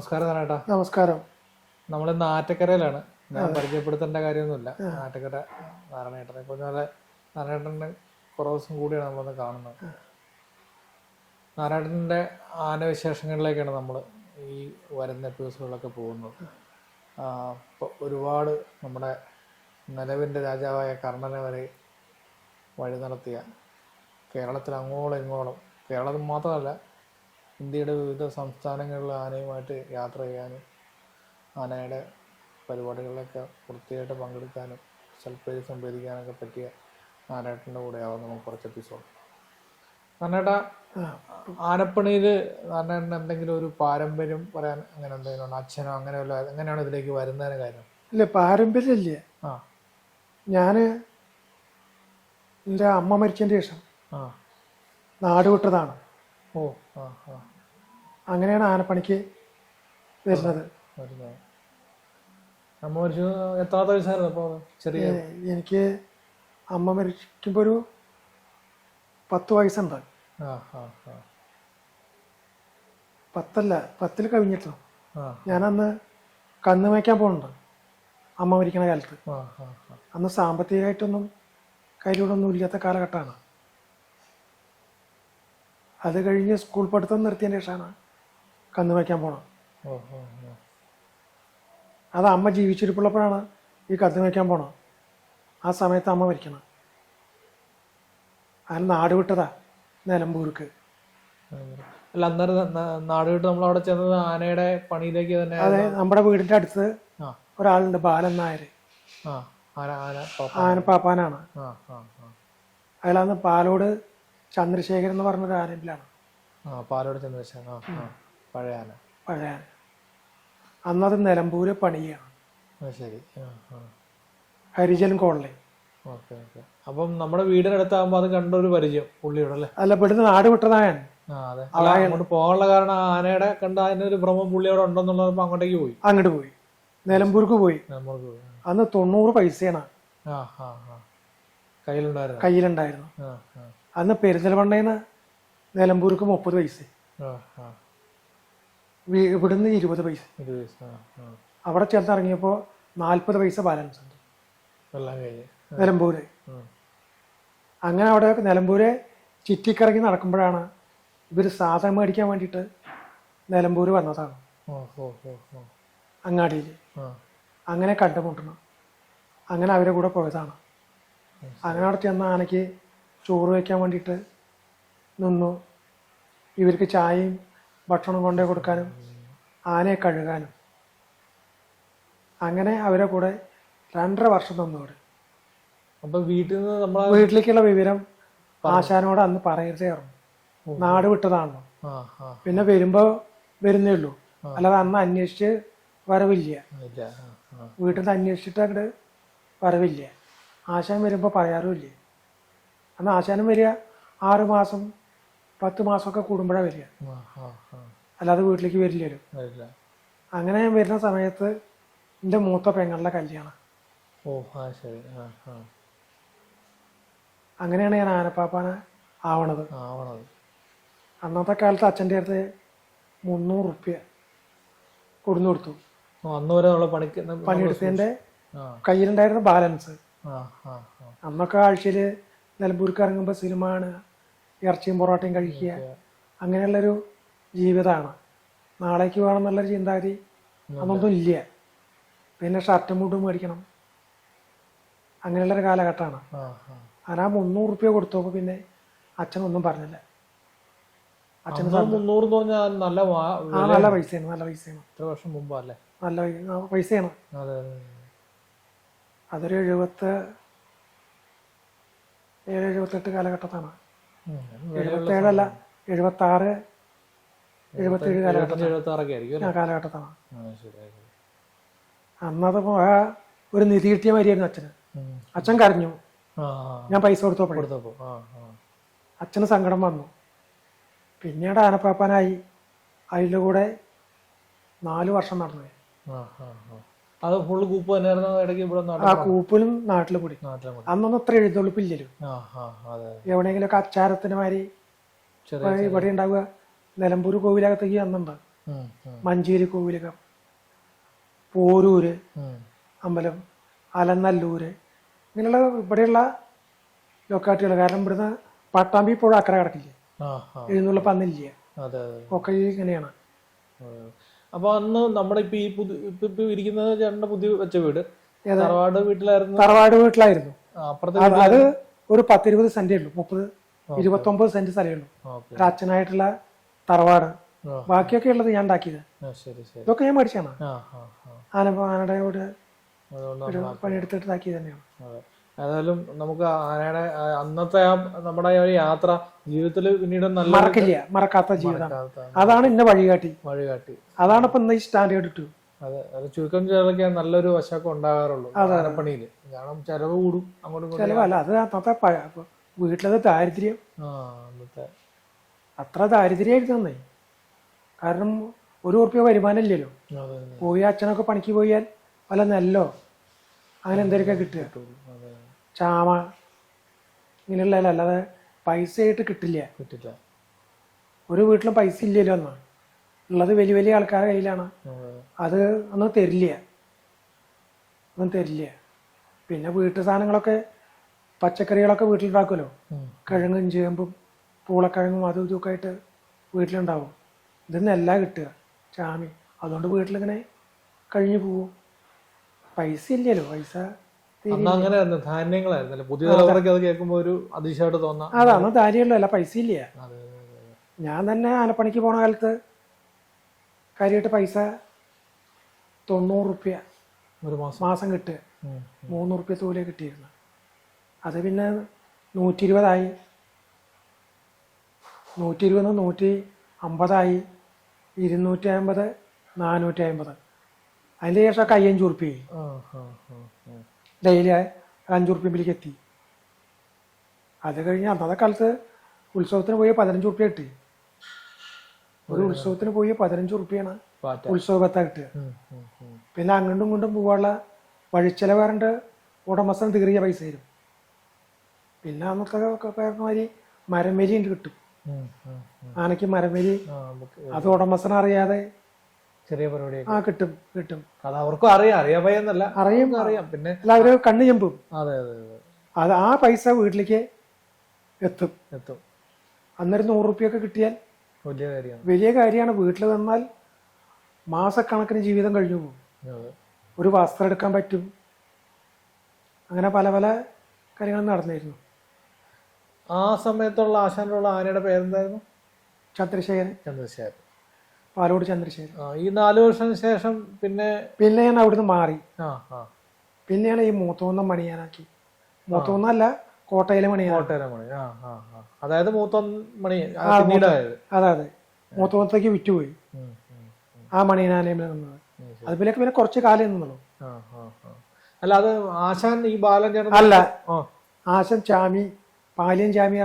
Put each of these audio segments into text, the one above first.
നമസ്കാരം നാരായട്ടാ നമസ്കാരം. നമ്മളിന്ന് ആറ്റക്കരയിലാണ് ഞാൻ പരിചയപ്പെടുത്തേണ്ട കാര്യമൊന്നുമില്ല. ആറ്റക്കര നാരായണേട്ടനെ. ഇപ്പൊ പോലെ നാരായണേട്ടന്റെ കുറേ ദിവസം കൂടിയാണ് നമ്മളൊന്ന് കാണുന്നത്. നാരായണന്റെ ആനവിശേഷങ്ങളിലേക്കാണ് നമ്മൾ ഈ വരുന്ന എപ്പിസോഡുകളൊക്കെ പോകുന്നത്. ഒരുപാട് നമ്മുടെ നിലവിന്റെ രാജാവായ കർണനെ വരെ വഴി നടത്തിയ കേരളത്തിൽ അങ്ങോളം ഇങ്ങോളം. കേരളത്തിൽ മാത്രമല്ല ഇന്ത്യയുടെ വിവിധ സംസ്ഥാനങ്ങളിൽ ആനയുമായിട്ട് യാത്ര ചെയ്യാനും ആനയുടെ പരിപാടികളിലൊക്കെ വൃത്തിയായിട്ട് പങ്കെടുക്കാനും സൽപ്പേര് സംഭരിക്കാനൊക്കെ പറ്റിയ നാരായണന്റെ കൂടെയാവും നമുക്ക് കുറച്ച് എപ്പിസോഡ് നാരായണ ആനപ്പണിയിൽ നാരായണന് എന്തെങ്കിലും ഒരു പാരമ്പര്യം പറയാൻ അങ്ങനെ എന്തെങ്കിലും ഉണ്ടോ? അച്ഛനോ അങ്ങനെ വല്ല എങ്ങനെയാണ് ഇതിലേക്ക് വരുന്നതിന് കാര്യം ഇല്ല പാരമ്പര്യമില്ല. ആ. ഞാൻ എന്റെ അമ്മ മരിച്ചതിന് ശേഷം ആ. നാട് വിട്ടതാണ്. ഓ ആ ആ. അങ്ങനെയാണ് ആനപ്പണിക്ക് വരുന്നത്. വരുന്നത്. അമ്മ മരിച്ചു. എത്രാമത്തെ വയസ്സായിരുന്നു അപ്പോൾ ചെറിയ എനിക്ക് അമ്മ മരിക്കുമ്പോൾ ഒരു പത്ത് വയസ്സുണ്ട്. പത്തല്ല പത്തിൽ കവിഞ്ഞിട്ടോ ഞാനന്ന് കന്ന് വയ്ക്കാൻ പോകുന്നുണ്ട് അമ്മ മരിക്കണ കാലത്ത്. അന്ന് സാമ്പത്തികമായിട്ടൊന്നും കയ്യിലൂടൊന്നും ഇല്ലാത്ത കാലഘട്ടമാണ്. അത് കഴിഞ്ഞ് സ്കൂൾ പഠിത്തം നിർത്തിയതിന് ശേഷമാണ് കന്ന് വയ്ക്കാൻ പോണത് അത് അമ്മ ജീവിച്ചിരിപ്പുള്ളപ്പോഴാണ് ഈ കന്ന് വയ്ക്കാൻ പോണത് ആ സമയത്ത് അമ്മ മരിക്കണം. അതിൽ നാട് വിട്ടതാ നിലമ്പൂർക്ക്. അല്ല അന്നേരം നാട് വിട്ട് നമ്മൾ അവിടെ ചെന്നത് ആനയുടെ പണിയിലേക്ക് തന്നെ അതെ നമ്മുടെ വീടിന്റെ അടുത്ത് ഒരാളുണ്ട് ബാലൻ നായർ ആന പാപ്പാനാണ്. അയാളാന്ന് പാലോട് ചന്ദ്രശേഖരൻ എന്ന് പറഞ്ഞൊരു ആനയിലാണ്. പാലോട് ചന്ദ്രശേഖരൻ പഴയാന. പഴയ ആന അന്നത് നിലമ്പൂര് പണിയാണ്. ശരി. ഹരിജൻ കോളനി. Okay okay. അപ്പം നമ്മുടെ വീടിനടുത്താകുമ്പോൾ അത് കണ്ട ഒരു പരിചയം പുള്ളിയോട് അല്ലേ അല്ല ഇവിടുന്ന് നാട് വിട്ടതായാണ് അങ്ങോട്ട് പോകാനുള്ള കാരണം ആനയുടെ കണ്ട ഒരു ഭ്രമം പുള്ളിയോടെ ഉണ്ടെന്നുള്ളപ്പോൾ അങ്ങോട്ടേക്ക് പോയി. അങ്ങോട്ട് പോയി. നിലമ്പൂർക്ക് പോയി. നിലമ്പൂർക്ക് പോയി. അന്ന് തൊണ്ണൂറ് പൈസയാണ്. കയ്യിലുണ്ടായിരുന്നു? കയ്യിലുണ്ടായിരുന്നു. അന്ന് പെരിന്തൽമണ്ണയിൽ നിലമ്പൂർക്ക് മുപ്പത് പൈസ. ഇവിടുന്ന് ഇരുപത് പൈസ. ഒരു പൈസ അവിടെ ചേർത്തിറങ്ങിയപ്പോ നാൽപ്പത് പൈസ ബാലൻസ് ഉണ്ട് നിലമ്പൂര്. അങ്ങനെ അവിടെ നിലമ്പൂരെ ചുറ്റിക്കറങ്ങി നടക്കുമ്പോഴാണ് ഇവർ സാധനം മേടിക്കാൻ വേണ്ടിട്ട് നിലമ്പൂര് വന്നതാണ് അങ്ങാടിയിൽ അങ്ങനെ കണ്ടുമുട്ടണം. അങ്ങനെ അവരെ കൂടെ പോയതാണ്. അങ്ങനെ അവിടെ ചെന്ന ആനയ്ക്ക് ചോറ് വയ്ക്കാൻ വേണ്ടിയിട്ട് നിന്നു. ഇവർക്ക് ചായയും ഭക്ഷണം കൊണ്ടേ കൊടുക്കാനും ആനയെ കഴുകാനും. അങ്ങനെ അവരെ കൂടെ രണ്ടര വർഷം നിന്നു അപ്പൊ വീട്ടിൽ നിന്ന് നമ്മളെ വീട്ടിലേക്കുള്ള വിവരം ആശാനോട് അന്ന് പറയരുതായിരുന്നു നാട് വിട്ടതാണല്ലോ പിന്നെ വരുമ്പോ വരുന്നേ ഉള്ളൂ. അല്ലാതെ അന്ന് അന്വേഷിച്ച് വരവില്ല. വീട്ടിൽ നിന്ന് അന്വേഷിച്ചിട്ട് അങ്ങോട്ട് വരവില്ല. ആശാൻ വരുമ്പോൾ പറയാറുമില്ല. അന്ന് ആശാനും വരിക. ആറ് മാസം പത്ത് മാസമൊക്കെ കൂടുമ്പോഴാണ് വരിക. അല്ലാതെ വീട്ടിലേക്ക് വരില്ലല്ലോ വരില്ല. അങ്ങനെ ഞാൻ വരുന്ന സമയത്ത് എന്റെ മൂത്ത പെങ്ങളുടെ കല്യാണം. ഓ ആ ശരി. ആ ആ. അങ്ങനെയാണ് ഞാൻ ആനപ്പാപ്പാനെ ആവണത്. ആവണത്. അന്നത്തെ കാലത്ത് അച്ഛന്റെ അടുത്ത് മുന്നൂറ് റുപ്യ കൊടുന്നു കൊടുത്തു. ഓ, അന്ന് വരെ നമ്മളെ പണിക്ക് പണിയെടുത്തതിന്റെ ആ. കയ്യിലുണ്ടായിരുന്ന ബാലൻസ്. ആ ആ ആ. അന്നൊക്കെ ആഴ്ചയിൽ നിലമ്പൂർക്ക് ഇറങ്ങുമ്പോൾ സിനിമ ഇറച്ചിയും പൊറോട്ടയും കഴിക്കുക. അങ്ങനെയുള്ളൊരു ജീവിതമാണ്. നാളേക്ക് വേണം എന്നുള്ളൊരു ചിന്താഗതി അന്നൊന്നും ഇല്ല. പിന്നെ ഷർട്ടും മുട്ടും മേടിക്കണം. അങ്ങനെയുള്ളൊരു കാലഘട്ടമാണ്. ആ അങ്ങനെ ആ മുന്നൂറ് റുപ്യ കൊടുത്തപ്പോൾ പിന്നെ അച്ഛനൊന്നും പറഞ്ഞില്ല. അച്ഛൻ മുന്നൂറ് നല്ല നല്ല പൈസയാണ് നല്ല പൈസയാണ്. വർഷം മുമ്പ് അല്ലേ നല്ല പൈസയാണ്. അതെ. അതെ അതൊരു എഴുപത്ത് ഏഴ് എഴുപത്തെട്ട് കാലഘട്ടത്താണ്. എഴുപത്തേഴല്ല എഴുപത്തി ആറ് എഴുപത്തേഴ് കാലഘട്ടം എഴുപത്തഞ്ച് ആയിരിക്കും അല്ലേ? ആ കാലഘട്ടത്താണ് ആ, ഒരു നിധി കിട്ടിയ മാതിരിയായിരുന്നു അച്ഛന്. അച്ഛൻ കരഞ്ഞു. ഞാൻ പൈസ കൊടുത്തപ്പോഴേ കൊടുത്തപ്പോ അച്ഛന് സങ്കടം വന്നു. പിന്നീട് ആനപ്പാപ്പാനായി അതിന്റെ കൂടെ നാല് വർഷം നടന്നു. അത് ഫുള്ള് കൂപ്പ് തന്നെയായിരുന്നു ഇടയ്ക്ക് ഇവിടെ ആ കൂപ്പിലും നാട്ടിൽ കൂടി. അന്നൊന്നും അത്ര എഴുതൊളിപ്പില്ലല്ലോ എവിടെയെങ്കിലുമൊക്കെ അച്ചാരത്തിന് മാതിരി ഇവിടെ ഉണ്ടാവുക. നിലമ്പൂർ കോവിലകത്തേക്ക് അന്നുണ്ട് മഞ്ചേരി കോവിലകം പോരൂര് അമ്പലം അലനല്ലൂര് ഇങ്ങനെയുള്ള ഇവിടെയുള്ള ലൊക്കാലിറ്റികൾ കാരണം ഇവിടുന്ന് പട്ടാമ്പി പുഴ അക്കര കിടക്കില്ല? ആ പന്നില്ല ഒക്കെ ഇങ്ങനെയാണ്. അപ്പൊ അന്ന് നമ്മുടെ ഇപ്പൊ ഈ പുതു ഇപ്പൊ ഇരിക്കുന്നത് ചേട്ടന്റെ പുതിയ വെച്ച വീട്? തറവാട് വീട്ടിലായിരുന്നു. തറവാട് വീട്ടിലായിരുന്നു. അത് ഒരു പത്തിരുപത് സെന്റേ ഉള്ളൂ. മുപ്പത് ഇരുപത്തി ഒമ്പത് സെന്റ് സ്ഥലമേ ഉള്ളൂ. അച്ഛനായിട്ടുള്ള തറവാട്. ബാക്കിയൊക്കെ ഉള്ളത് ഞാൻ ഉണ്ടാക്കിയത്. ഇതൊക്കെ ഞാൻ പഠിച്ചാണ് ആ ആന ആനയുടെ കൂടെ പണിയെടുത്തിട്ട് ഇതാക്കിയത് തന്നെയാണ്. ഏതായാലും നമുക്ക് ആനയുടെ അന്നത്തെ ആ നമ്മുടെ ഒരു യാത്ര ജീവിതത്തിൽ പിന്നീട് നല്ല മറക്കില്ല. മറക്കാത്ത ജീവിതം. അതാണ് ഇന്ന വഴികാട്ടി. വഴികാട്ടി. അതാണ് ഇപ്പൊ ഇന്ന് ഈ സ്റ്റാൻഡേർഡ് ഇട്ടു. അതെ. അത് ചുരുക്കം ചിലർക്ക് നല്ലൊരു വശമൊക്കെ ഉണ്ടാകാറുള്ളൂ. ആനപ്പണിയിൽ കാരണം ചെലവ് കൂടും. അങ്ങോട്ടും ചെലവല്ല. അത് അന്നത്തെ വീട്ടിലത് ദാരിദ്ര്യം. ആ അന്നത്തെ അത്ര ദാരിദ്ര്യമായിരുന്നു തന്നെ കാരണം ഒരു ഉറുപ്പ്യ വരുമാനം ഇല്ലല്ലോ. പോയി അച്ഛനൊക്കെ പണിക്ക് പോയാൽ വല്ല നെല്ലോ അങ്ങനെ എന്തെങ്കിലുമൊക്കെ കിട്ടുക. ചാമ ഇങ്ങനെയുള്ള അല്ലാതെ പൈസ ആയിട്ട് കിട്ടില്ല. കിട്ടില്ല. ഒരു വീട്ടിലും പൈസ ഇല്ലല്ലോ എന്നാ ഉള്ളത് വലിയ വലിയ ആൾക്കാരുടെ കയ്യിലാണ്. അത്. ഒന്നും തരില്ല. ഒന്നും തരില്ല. പിന്നെ വീട്ടു സാധനങ്ങളൊക്കെ പച്ചക്കറികളൊക്കെ വീട്ടിലുണ്ടാക്കുമല്ലോ. കിഴങ്ങും ചേമ്പും പൂളക്കിഴങ്ങും അതും ഇതൊക്കെ ആയിട്ട് വീട്ടിലുണ്ടാവും. ഇത് നെല്ല കിട്ടുക. ചാമി. അതുകൊണ്ട് വീട്ടിലിങ്ങനെ കഴിഞ്ഞു പോവും. പൈസ ഇല്ലല്ലോ. പൈസ അങ്ങനെയായിരുന്നു. ധാന്യങ്ങളായിരുന്നല്ലേ? പുതിയ തലമുറയ്ക്ക് അത് കേൾക്കുമ്പോൾ ഒരു അതിശയമായിട്ട് തോന്നാം. അതാണ് ധാര്യമുള്ളൂ അല്ല പൈസ ഇല്ല. ഞാൻ തന്നെ ആനപ്പണിക്ക് പോണ കാലത്ത് കാര്യമായിട്ട് പൈസ തൊണ്ണൂറ് റുപ്യ ഒരു മാസം. മാസം കിട്ടുക. മൂന്നുറുപ്യ മൂന്ന് റുപ്യ തൂലേ കിട്ടിയിരുന്നു. അത് പിന്നെ നൂറ്റി ഇരുപതായി നൂറ്റി ഇരുപത് നൂറ്റി അമ്പതായി ഇരുന്നൂറ്റി അമ്പത് നാനൂറ്റി അമ്പത് അതിന്റെ ശേഷം അയ്യഞ്ച് ആ. ഡെയിലി അഞ്ചു ഉറുപ്പ്യമ്പിലേക്ക് എത്തി. അത് കഴിഞ്ഞ് അന്നത്തെ കാലത്ത് ഉത്സവത്തിന് പോയി പതിനഞ്ച് ഉറുപ്പ്യ കിട്ടി. ഒരു ഉത്സവത്തിന് പോയി പതിനഞ്ച് ഉറുപ്പ്യാണ് ഉത്സവ ഉത്സവത്ത കിട്ടുക. പിന്നെ അങ്ങോട്ടും ഇങ്ങോട്ടും പോകാനുള്ള വഴിച്ചെലവാറുണ്ട് ഉടമസ്ഥൻ തീറിയ പൈസ തരും. പിന്നെ അന്നത്തെ പറഞ്ഞമാതിരി മരമേലി ഉണ്ട് കിട്ടും. ആനയ്ക്ക് മരമേരി അത് ഉടമസ്ഥന അറിയാതെ ചെറിയ പരിപാടി ആ കിട്ടും കിട്ടും. അത് അവർക്കും അറിയാം അറിയാൻ പയ്യെന്നല്ല അറിയും. അറിയാം. പിന്നെ അവർ കണ്ണു ചെമ്പും അതെ അതെ അതെ. അത് ആ പൈസ വീട്ടിലേക്ക് എത്തും. എത്തും. അന്നൊരു നൂറ് റുപ്യൊക്കെ കിട്ടിയാൽ വലിയ കാര്യമാണ്. വലിയ കാര്യമാണ്. വീട്ടിൽ വന്നാൽ മാസക്കണക്കിന് ജീവിതം കഴിഞ്ഞു പോകും. ഒരു വസ്ത്രം എടുക്കാൻ പറ്റും. അങ്ങനെ പല പല കാര്യങ്ങളും നടന്നിരുന്നു. ആ സമയത്തുള്ള ആശാനുള്ള ആനയുടെ പേരെന്തായിരുന്നു? ചന്ദ്രശേഖരൻ. ചന്ദ്രശേഖരൻ. പാലോട് ചന്ദ്രശേഖരൻ. ആ ഈ നാല് വർഷത്തിന് ശേഷം പിന്നെ പിന്നെ ഞാൻ അവിടുന്ന് മാറി. ആ ആ. പിന്നെയാണ് ഈ മൂത്തോന്നം മണിയാനാക്കി. മൂത്തോന്നല്ല കോട്ടയിലെ മണി കോട്ടയിലെ മണി. ആ ആ ആ. അതായത് മൂത്ത മണി ആ, പിന്നീടായത്. അതെ അതെ. മൂത്തോന്നത്തേക്ക് വിറ്റുപോയി. ഉം, ഉം, ആ മണിയനാനയിൽ നിന്നത്. ഉം, ശരി. പിന്നെ കുറച്ച് കാലം നിന്നുള്ളൂ. ആ ആ ആ. അല്ല അത് ആശാൻ ഈ ബാലൻ ചേട്ടൻ അല്ല. ആ. ആശൻ ചാമി. പാലിയൻ ചാമി ആ,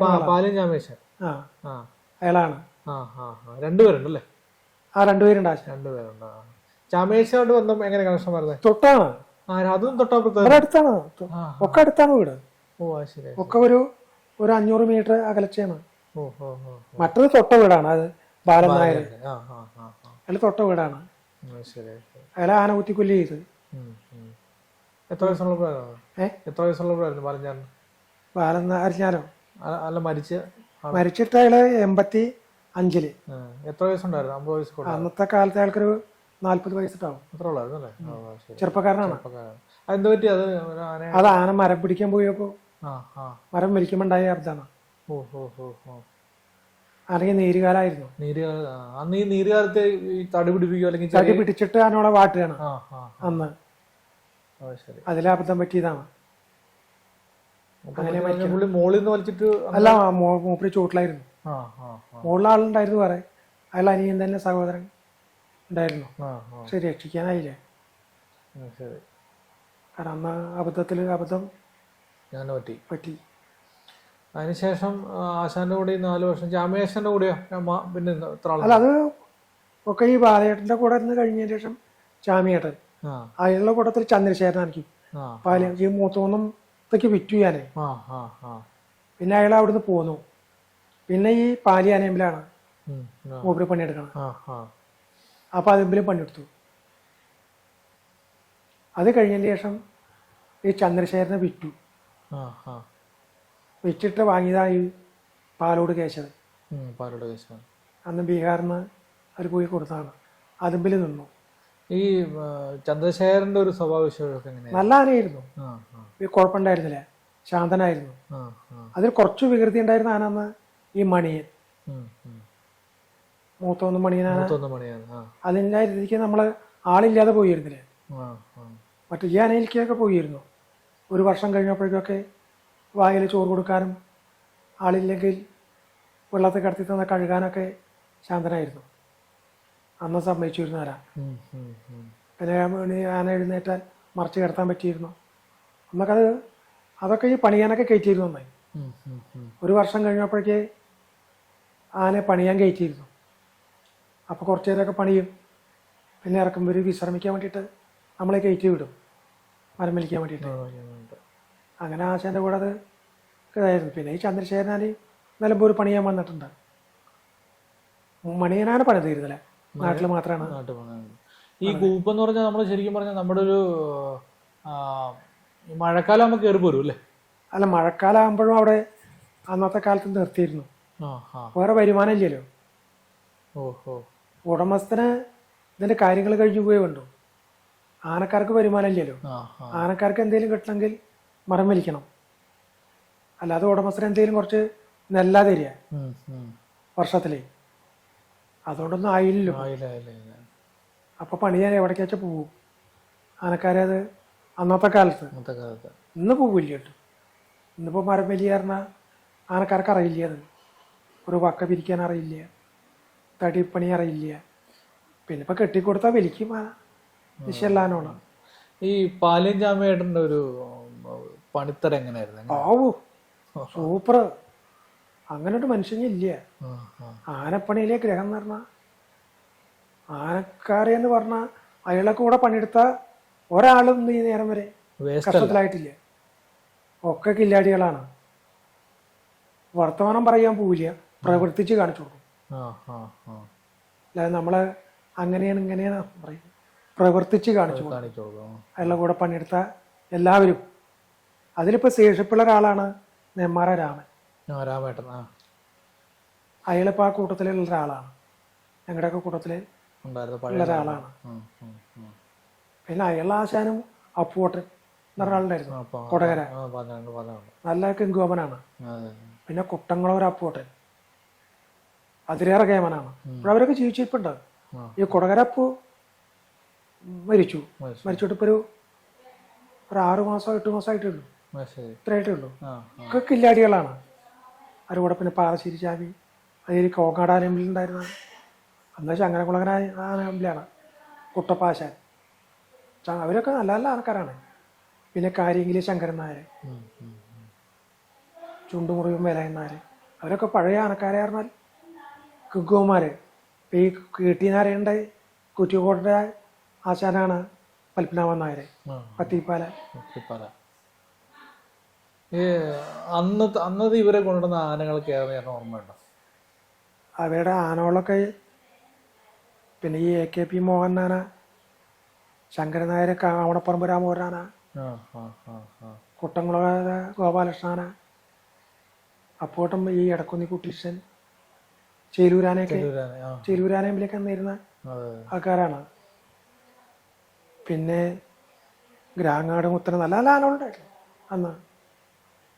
ജാമ്യേശ്വരൻ. ആ. ആ. അയാളാണ്. ആ ആ ആ. രണ്ടുപേരുണ്ടല്ലേ? ആ രണ്ടുപേരുണ്ട് ആശ രണ്ടുപേരുണ്ട് ചാമേശോട് ബന്ധം എങ്ങനെ കണക്ഷൻ വരുന്നത്? തൊട്ടാണ്. അതും തൊട്ടാ അടുത്താണ്. ഒക്കെ അടുത്താണ് വീട്. ഓ ശരി ഒക്കെ ഒരു ഒരു അഞ്ഞൂറ് മീറ്റർ അകലച്ചയാണ് മറ്റൊരു തൊട്ട വീടാണ്. അത് ബാലൻ നായർ. അയാൾ തൊട്ട വീടാണ്. അയാൾ ആന കുത്തിക്കൊല്ലി ചെയ്ത്. എത്ര വയസ്സുള്ള എത്ര വയസ്സുള്ള ബാലൻ ബാലൻ നായർ അല്ല- മരിച്ച് മരിച്ചിട്ട് അയാൾ എൺപത്തി അഞ്ചിൽ. എത്ര വയസ്സുണ്ടായിരുന്നു? അമ്പത് വയസ്സ് അന്നത്തെ കാലത്ത് അയാൾക്കൊരു നാല്പത് വയസ്സിട്ടാവും അത്ര ചെറുപ്പക്കാരനാണ്. എന്ത് പറ്റി? അത് ആന അത് ആന മരം പിടിക്കാൻ പോയപ്പോ മരം വലിക്കുമ്പോണ്ടായ അബ്ദാണ് അല്ലെങ്കിൽ നീരുകാലായിരുന്നു. അന്ന് ഈ നീരുകാലത്തെ തടി പിടിപ്പിക്കുക അല്ലെങ്കിൽ തടി പിടിച്ചിട്ട് ആനോടെ വാട്ടുകയാണ് അന്ന്. അതിലെ അബദ്ധം പറ്റിയതാണ്. പുള്ളി മോളിൽ നിന്ന് വലിച്ചിട്ട് അല്ല മൂപ്പര് ചോട്ടിലായിരുന്നു. മുകളിൽ ആളുണ്ടായിരുന്നു വേറെ. അയാൾ അനിയൻ തന്നെ സഹോദരൻ ഉണ്ടായിരുന്നു. പക്ഷെ രക്ഷിക്കാനായില്ലേ. കാരണം അന്ന് അബദ്ധത്തിൽ അബദ്ധം ഞാൻ പറ്റി. പറ്റി. അതിനുശേഷം ആശാന്റെ കൂടെ നാല് വർഷം. ജാമേശന്റെ കൂടെയോ? പിന്നെ അല്ല അത് ഒക്കെ ഈ ബാലയേട്ടന്റെ കൂടെ ഇരുന്ന് കഴിഞ്ഞതിന് ശേഷം ജാമ്യേട്ടൻ. അയാളുടെ കൂട്ടത്തിൽ ചന്ദ്രശേഖരൻ എനിക്ക് ആ പാലം ഈ മൂത്തോന്നത്തേക്ക് വിറ്റു ഞാനേ. പിന്നെ അയാൾ അവിടുന്ന് പോന്നു. പിന്നെ ഈ പാലി അനേമ്പിലാണ് മൂപ്പര് പണിയെടുക്കണം അപ്പൊ അതെമ്പിലും പണിയെടുത്തു. അത് കഴിഞ്ഞതിന് ശേഷം ഈ ചന്ദ്രശേഖരനെ വിറ്റു. വിറ്റിട്ട് വാങ്ങിയതാണ് ഈ പാലോട് കേശവൻ. പാലോട് കേശവൻ. അന്ന് ബീഹാറിൽ നിന്ന് അവർ പോയി കൊടുത്താണ്. അതിമ്പിൽ നിന്നു. ഈ ചന്ദ്രശേഖരന്റെ ഒരു സ്വഭാവ വിശേഷമൊക്കെ നല്ല ആനയായിരുന്നു കുഴപ്പമുണ്ടായിരുന്നില്ല. ശാന്തനായിരുന്നു. അതിൽ കുറച്ച് വികൃതി ഉണ്ടായിരുന്ന ആനന്ന് ഈ മണിയൻ. മൂത്തൊന്ന് മണിയനാണ് അതിന്റെ രീതിക്ക് നമ്മൾ ആളില്ലാതെ പോയിരുന്നില്ലേ? മറ്റു ഈ ആനയിലേക്കൊക്കെ പോയിരുന്നു. ഒരു വർഷം കഴിഞ്ഞപ്പോഴേക്കൊക്കെ വായിൽ ചോറ് കൊടുക്കാനും ആളില്ലെങ്കിൽ വെള്ളത്തെ കടത്തി തന്ന കഴുകാനൊക്കെ ശാന്തനായിരുന്നു. അന്ന് സമ്മതിച്ചിരുന്നു ആരാ. പിന്നെ ആന എഴുന്നേറ്റാൽ മറിച്ച് കിടത്താൻ പറ്റിയിരുന്നു. നമുക്കത് അതൊക്കെ ഈ പണിയാനൊക്കെ കയറ്റിയിരുന്നു നന്നായി. ഒരു വർഷം കഴിഞ്ഞപ്പോഴേക്ക് ആനെ പണിയാൻ കയറ്റിയിരുന്നു. അപ്പോൾ കുറച്ച് നേരമൊക്കെ പണിയും. പിന്നെ ഇറക്കുമ്പോൾ ഒരു വിശ്രമിക്കാൻ വേണ്ടിയിട്ട് നമ്മളെ കയറ്റി വിടും. മരം വലിക്കാൻ വേണ്ടിയിട്ട് അങ്ങനെ ആശാന്റെ കൂടെ അത് ഇതായിരുന്നു. പിന്നെ ഈ ചന്ദ്രശേഖരനാൽ നിലമ്പൂർ പണിയാൻ വന്നിട്ടുണ്ട്. മണിയനാണ് പണി തീരുന്നില്ല നാട്ടിൽ മാത്രമാണ്. ഈ കൂപ്പ് എന്ന് പറഞ്ഞാൽ നമ്മൾ ശരിക്കും പറഞ്ഞാൽ നമ്മുടെ ഒരു മഴക്കാലം ആകുമ്പോൾ കയറി പോരും അല്ലേ? അല്ല മഴക്കാലമാകുമ്പോഴും അവിടെ അന്നത്തെ കാലത്ത് നിർത്തിയിരുന്നു. വേറെ വരുമാനം ഇല്ലല്ലോ. ഓഹോ ഉടമസ്ഥന് ഇതിന്റെ കാര്യങ്ങൾ കഴിഞ്ഞു പോയേ വേണ്ടു ആനക്കാർക്ക് വരുമാനം ഇല്ലല്ലോ. ആനക്കാർക്ക് എന്തെങ്കിലും കിട്ടണമെങ്കിൽ മരം വലിക്കണം. അല്ലാതെ ഉടമസ്ഥന് എന്തെങ്കിലും കുറച്ച് നെല്ലാ തരിക. വർഷത്തിലേ. അതുകൊണ്ടൊന്നും ആയില്ലല്ലോ. അപ്പൊ പണി ഞാൻ എവിടേക്കാച്ച പോവും. ആനക്കാരെ അത് അന്നത്തെ കാലത്ത് അന്നത്തെ കാലത്ത് ഇന്ന് പോവില്ല കേട്ടോ. ഇന്നിപ്പോൾ മരം വലിയ പറഞ്ഞാൽ ആനക്കാർക്ക് അറിയില്ല അത്. ഒരു വക്ക പിരിക്കാൻ അറിയില്ല. തടിപ്പണി അറിയില്ല. പിന്നെ ഇപ്പൊ കെട്ടിക്കൊടുത്താൽ വലിക്കും ആന വിശല്ലാനോണ് ഈ പാലിയം ജാമേട്ടന്റെ ഒരു പണിത്തര എങ്ങനെയായിരുന്നു? എങ്ങനെ? ആവൂ. സൂപ്പർ അങ്ങനെ ഒരു മനുഷ്യനില്ല. ആനപ്പണിയിലെ ഗ്രഹം എന്ന് പറഞ്ഞാൽ ആനക്കാരെന്ന് പറഞ്ഞാൽ അയാളെ കൂടെ പണിയെടുത്ത ഒരാളും ഈ നേരം വരെ കഷ്ടത്തിലായിട്ടില്ല. ഒക്കെ കില്ലാടികളാണ്. വർത്തമാനം പറയാൻ പോവില്ല. പ്രവർത്തിച്ച് കാണിച്ചു കൊടുക്കും. അല്ലാതെ നമ്മൾ അങ്ങനെയാണ് ഇങ്ങനെയാണ് പറയും പ്രവർത്തിച്ച് കാണിച്ചു കൊടുക്കും. അയാളുടെ കൂടെ പണിയെടുത്ത എല്ലാവരും. അതിലിപ്പോ ശേഷിപ്പുള്ള ഒരാളാണ് നെമ്മാറ രാമൻ. രാമേട്ടൻ അയാളിപ്പോ ആ കൂട്ടത്തിലുള്ള ഒരാളാണ്. ഞങ്ങളുടെയൊക്കെ കൂട്ടത്തിൽ ഉള്ള ഒരാളാണ്. പിന്നെ അയലാശാനും അപ്പുവോട്ടൻ എന്നൊരാളുണ്ടായിരുന്നു കൊടകര. നല്ല കെങ്കുവമനാണ്. പിന്നെ കുട്ടങ്ങളൊരു അപ്പുവോട്ടൻ അതിലേറെ കേമനാണ്. അപ്പോൾ അവരൊക്കെ ജീവിച്ചിരിപ്പുണ്ട് ഈ കൊടകരപ്പു മരിച്ചു. മരിച്ചു. മരിച്ചിട്ട് ഇപ്പൊ ഒരു ഒരു ആറു മാസം എട്ട് മാസം ആയിട്ടേ ഉള്ളൂ ഇത്രയായിട്ടേ ഉള്ളൂ ഒക്കെ കില്ലാടികളാണ് അവരുടെ കൂടെ പിന്നെ പാറശ്ശേരി ചാവി അതിൽ കോങ്ങാട് ആനമ്പിലുണ്ടായിരുന്ന അന്ന് ചങ്ങനകുളങ്ങര ആനമ്പിലാണ് കുട്ടപ്പാശാൻ. അവരൊക്കെ നല്ല നല്ല ആൾക്കാരാണ്. പിന്നെ കാര്യങ്കിലെ ശങ്കരൻ നായർ. ചുണ്ടുമുറിയും വേലയൻ നായർ അവരൊക്കെ പഴയ ആനക്കാരെ പറഞ്ഞാൽ കുക്കുമാര് ഈ കീട്ടിനാരുണ്ട് കുറ്റിക്കോട്ടെ ആശാനാണ് നായർ ആ. പത്തിപ്പാല. ഈ അന്നത്തെ അന്നത്തെ ഇവരെ കൊണ്ടുവന്ന ആനകൾക്ക് ഏറെ ഓർമ്മയുണ്ടോ അവരുടെ ആനകളൊക്കെ പിന്നെ ഈ എ കെ പി മോഹൻ ആന ശങ്കരൻ നായർ കാവണപ്പറമ്പ് രാമപുരാന. കുട്ടംകുള ഗോപാലകൃഷ്ണാന അപ്പോട്ടും ഈ ഇടക്കുന്നി കുട്ടീശൻ ചേലൂരാനൊക്കെ ചെല്ലൂരാനെ, വന്നിരുന്ന ആൾക്കാരാണ്. പിന്നെ ഗ്രാങ്ങാട് മുത്തന നല്ല നല്ല ആളുണ്ട് അന്ന്.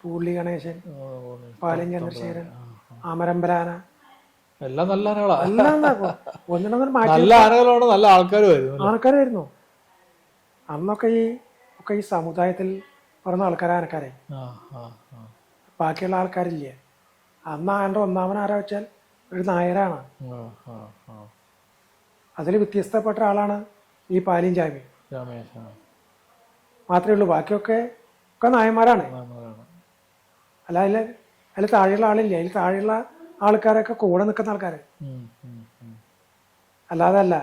പൂള്ളി ഗണേശൻ പാലം ചന്ദ്രശേഖരൻ ആമരമ്പലാന. എല്ലാം നല്ല ആളുകളാണ് എല്ലാം നല്ല ആനകളോട് നല്ല ആൾക്കാരും ആയിരുന്നു ആൾക്കാരായിരുന്നു അന്നൊക്കെ ഈ ഒക്കെ ഈ സമുദായത്തിൽ പറഞ്ഞ ആൾക്കാരെ ആനക്കാരെ. ആ ആ ആ. ബാക്കിയുള്ള ആൾക്കാരില്ലേ? അന്ന് ആരുടെ ഒന്നാമൻ ആരാ വെച്ചാൽ ഒരു നായരാണ്. അതിൽ വ്യത്യസ്തപ്പെട്ട ആളാണ് ഈ പാലിയും ജാമി രമേശ് ആ. മാത്രമേ ഉള്ളൂ. ബാക്കിയൊക്കെ ഒക്കെ നായന്മാരാണ്. അല്ല അതിൽ അതിൽ താഴെയുള്ള ആളില്ല? അതിൽ താഴെയുള്ള ആൾക്കാരൊക്കെ കൂടെ നിൽക്കുന്ന ആൾക്കാർ ഉം, ഉം, ഉം. അല്ലാതെ അല്ല.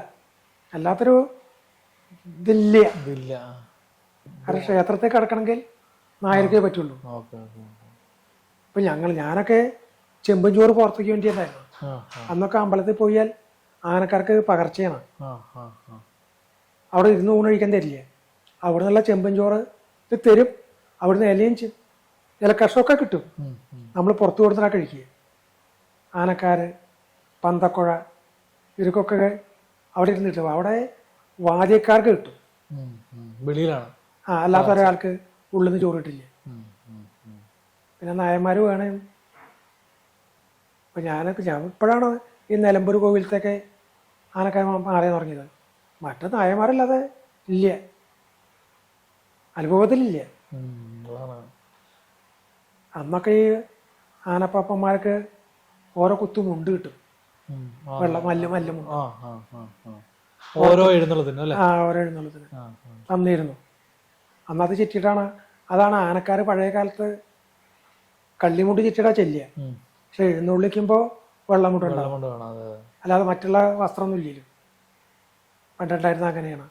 അല്ലാത്തൊരു ഇതില്ല. ഇതില്ല. കാരണം ക്ഷേത്രത്തിൽ കിടക്കണമെങ്കിൽ നായർക്കേ പറ്റുള്ളൂ. ഓക്കെ ഇപ്പൊ ഞങ്ങൾ ഞാനൊക്കെ ചെമ്പഞ്ചോറ് പുറത്തേക്ക് വേണ്ടിയതായിരുന്നു. അന്നൊക്കെ അമ്പലത്തിൽ പോയാൽ ആനക്കാർക്ക് പകർച്ചയാണ്. അവിടെ ഇരുന്ന് ഊണ് കഴിക്കാൻ തരില്ല? അവിടെ നിന്നുള്ള ചെമ്പൻ ചോറ് ഇത് തരും. അവിടുന്ന് ഇലയും ഇലക്കഷമൊക്കെ കിട്ടും. നമ്മൾ പുറത്തു കൊടുത്തിട്ടാ കഴിക്കുക ആനക്കാര് പന്തക്കുഴ ഇവർക്കൊക്കെ അവിടെ ഇരുന്ന് അവിടെ വാദ്യക്കാർക്ക് കിട്ടും. വെളിയിലാണ്. ആ അല്ലാത്ത ഒരാൾക്ക് ഉള്ളിൽ നിന്ന് ചോറ് കിട്ടില്ല. പിന്നെ നായന്മാർ വേണേ. ഇപ്പം ഞാനൊക്കെ ഞാൻ ഇപ്പോഴാണ് ഈ നിലമ്പൂർ കോവിലത്തൊക്കെ ആനക്കാർ മാറിയ തുടങ്ങിയത്? മറ്റു നായന്മാരല്ലാതെ ഇല്ല. അനുഭവത്തിലില്ല അന്നൊക്കെ ഈ ആനപ്പാപ്പന്മാർക്ക് ഓരോ കുത്തും മുണ്ട് കിട്ടും. വെള്ളം മല്ല് മല്ലും. ഓരോ എഴുന്നള്ളത്തിന് അല്ലേ? ആ ഓരോ. തന്നിരുന്നു. അന്നത് ചുറ്റിയിട്ടാണ് അതാണ് ആനക്കാര് പഴയ കാലത്ത് കള്ളിമുണ്ട് ചുറ്റിയിട്ടാ ചെല്ലിയ. പക്ഷെ എഴുന്നള്ളിക്കുമ്പോ വെള്ളം മുണ്ടുണ്ടാവും വെള്ളം കൊണ്ട് വേണം അതെ അതെ. അല്ലാതെ മറ്റുള്ള വസ്ത്രമൊന്നും ഇല്ലല്ലോ. പണ്ടുണ്ടായിരുന്ന അങ്ങനെയാണ്.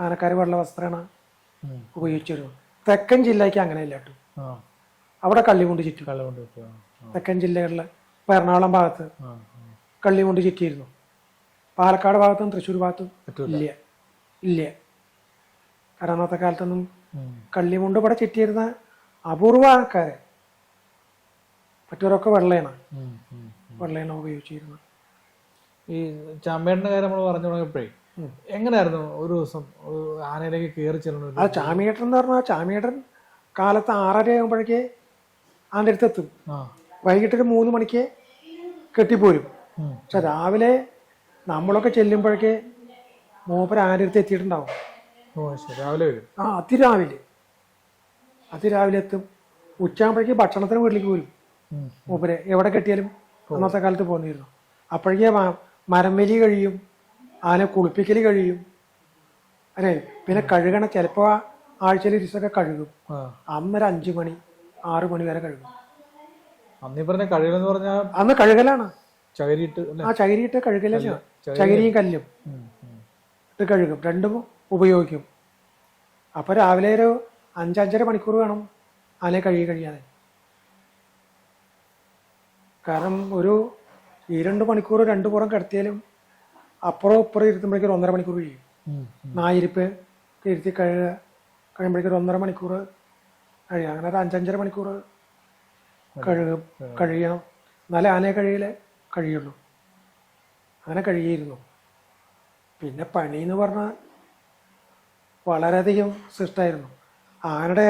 ആനക്കാര് വെള്ള വസ്ത്രമാണ് ഉപയോഗിച്ചു ഉപയോഗിച്ചിരുന്നത് തെക്കൻ ജില്ലയ്ക്ക് അങ്ങനെയല്ല കേട്ടോ. ആ. അവിടെ കള്ളിമുണ്ട് ചുറ്റും. തെക്കൻ ജില്ലകളിലെ എറണാകുളം ഭാഗത്ത്. കള്ളിമുണ്ട് ചുറ്റിയിരുന്നു. പാലക്കാട് ഭാഗത്തും തൃശ്ശൂർ ഭാഗത്തും ഇല്ല ഇല്ല കാരണം അന്നത്തെ കാലത്തൊന്നും. കള്ളിമുണ്ട് ഇവിടെ ചുറ്റിയിരുന്ന അപൂർവ ആൾക്കാരെ മറ്റവരൊക്കെ വെള്ളയാണ്. വെള്ളയാണ് ഉപയോഗിച്ചിരുന്നത് ഈ ചാമ്പേട്ടന്റെ കാര്യം നമ്മൾ പറഞ്ഞു തുടങ്ങിയപ്പോഴേ. എങ്ങനെയായിരുന്നു ഒരു ദിവസം ആനയിലേക്ക് കയറി ചെല്ലണ ആ ചാമിയേട്ടൻ എന്ന് പറഞ്ഞാൽ ചാമിയേട്ടൻ കാലത്ത് ആറര ആകുമ്പോഴേക്ക് ആന്റെ അടുത്തെത്തും വൈകിട്ടൊരു മൂന്ന് മണിക്ക് കെട്ടിപ്പോരും. പക്ഷെ രാവിലെ നമ്മളൊക്കെ ചെല്ലുമ്പോഴേക്ക് മൂപ്പർ ആന്റെ അടുത്ത് എത്തിയിട്ടുണ്ടാവും? ഓ ശരി. രാവിലെ വരും. ആ അതിരാവിലെ. അതിരാവിലെ എത്തും. ഉച്ചയാകുമ്പോഴേക്ക് ഭക്ഷണത്തിന് വീട്ടിലേക്ക് ഉം. മൂപ്പര് എവിടെ കെട്ടിയാലും അന്നത്തെ കാലത്ത് പോന്നിരുന്നു. അപ്പോഴേക്ക് മരംവലി കഴിയും ആന കുളിപ്പിക്കൽ കഴിയും. അല്ലേ? പിന്നെ കഴുകണ ചിലപ്പോൾ ആഴ്ചയിൽ ദിവസമൊക്കെ കഴുകും. അന്നൊരു അഞ്ചു മണി ആറു മണി വരെ കഴുകും. അന്ന് പറഞ്ഞ കഴിവെന്ന് പറഞ്ഞാൽ അന്ന് കഴുകലാണ്. ചകരിയിട്ട് ആ ചകരിയിട്ട് കഴുകലാണ് ചകിരിയും കല്ലും. ഇട്ട് കഴുകും. രണ്ടും ഉപയോഗിക്കും. അപ്പോൾ രാവിലെ ഒരു അഞ്ചഞ്ചര മണിക്കൂർ വേണം അതിനെ കഴുകി കഴിയാതെ കാരണം ഒരു ഈ രണ്ട് മണിക്കൂർ രണ്ട് പുറം കിടത്തിയാലും അപ്പുറം ഇപ്പുറം ഇരുത്തുമ്പോഴേക്കും ഒരു ഒന്നര മണിക്കൂർ കഴിയും. നായിരിപ്പ് ഇരുത്തി കഴുകുക കഴിയുമ്പോഴേക്കും ഒരു ഒന്നര മണിക്കൂർ കഴിയാം. അങ്ങനെ ഒരു അഞ്ചഞ്ചര മണിക്കൂർ കഴുകും. കഴിയണം. എന്നാലേ ആനയെ കഴിയില്ലേ കഴിയുള്ളൂ. അങ്ങനെ കഴിയുമായിരുന്നു പിന്നെ പണി എന്ന് പറഞ്ഞാൽ വളരെയധികം സൃഷ്ടമായിരുന്നു ആനയുടെ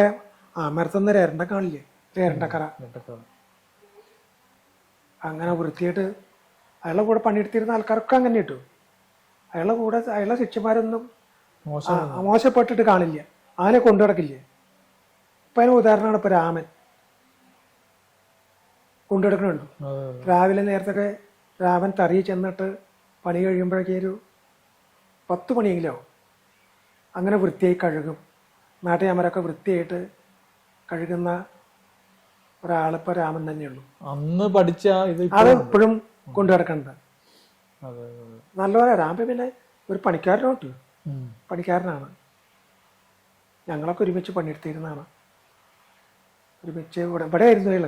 അമരത്തുനിന്ന് രണ്ട കാണില്ലേ? രണ്ടക്കറ. അങ്ങനെ വൃത്തിയായിട്ട് അയാളുടെ കൂടെ പണിയെടുത്തിരുന്ന ആൾക്കാരൊക്കെ അങ്ങനെ ഇട്ടു. അയാളുടെ കൂടെ അയാളുടെ ശിക്ഷമാരൊന്നും മോശപ്പെട്ടിട്ട് കാണില്ല. ആനെ കൊണ്ടു നടക്കില്ല? ഇപ്പം അതിന് ഉദാഹരണമാണ് ഇപ്പം രാമൻ. കൊണ്ടു അതെ. രാവിലെ നേരത്തൊക്കെ രാമൻ തറി ചെന്നിട്ട് പണി കഴിയുമ്പോഴേക്കും ഒരു പത്ത് മണിയെങ്കിലും അങ്ങനെ വൃത്തിയായി കഴുകും. നാട്ടുകാമരൊക്കെ വൃത്തിയായിട്ട് കഴുകുന്ന ഒരാളിപ്പോൾ രാമൻ തന്നെയുള്ളൂ. അന്ന് പഠിച്ച ഇത് അത് ഇപ്പോഴും കൊണ്ടു അതെ. നല്ലപോലെ രാമൻ പിന്നെ ഒരു പണിക്കാരനോട്ട് പണിക്കാരനാണ്. ഞങ്ങളൊക്കെ ഒരുമിച്ച് പണിയെടുത്തിരുന്നതാണ്. ഒരുമിച്ച് ഇവിടെ ഇവിടെ ആയിരുന്നു അയാൾ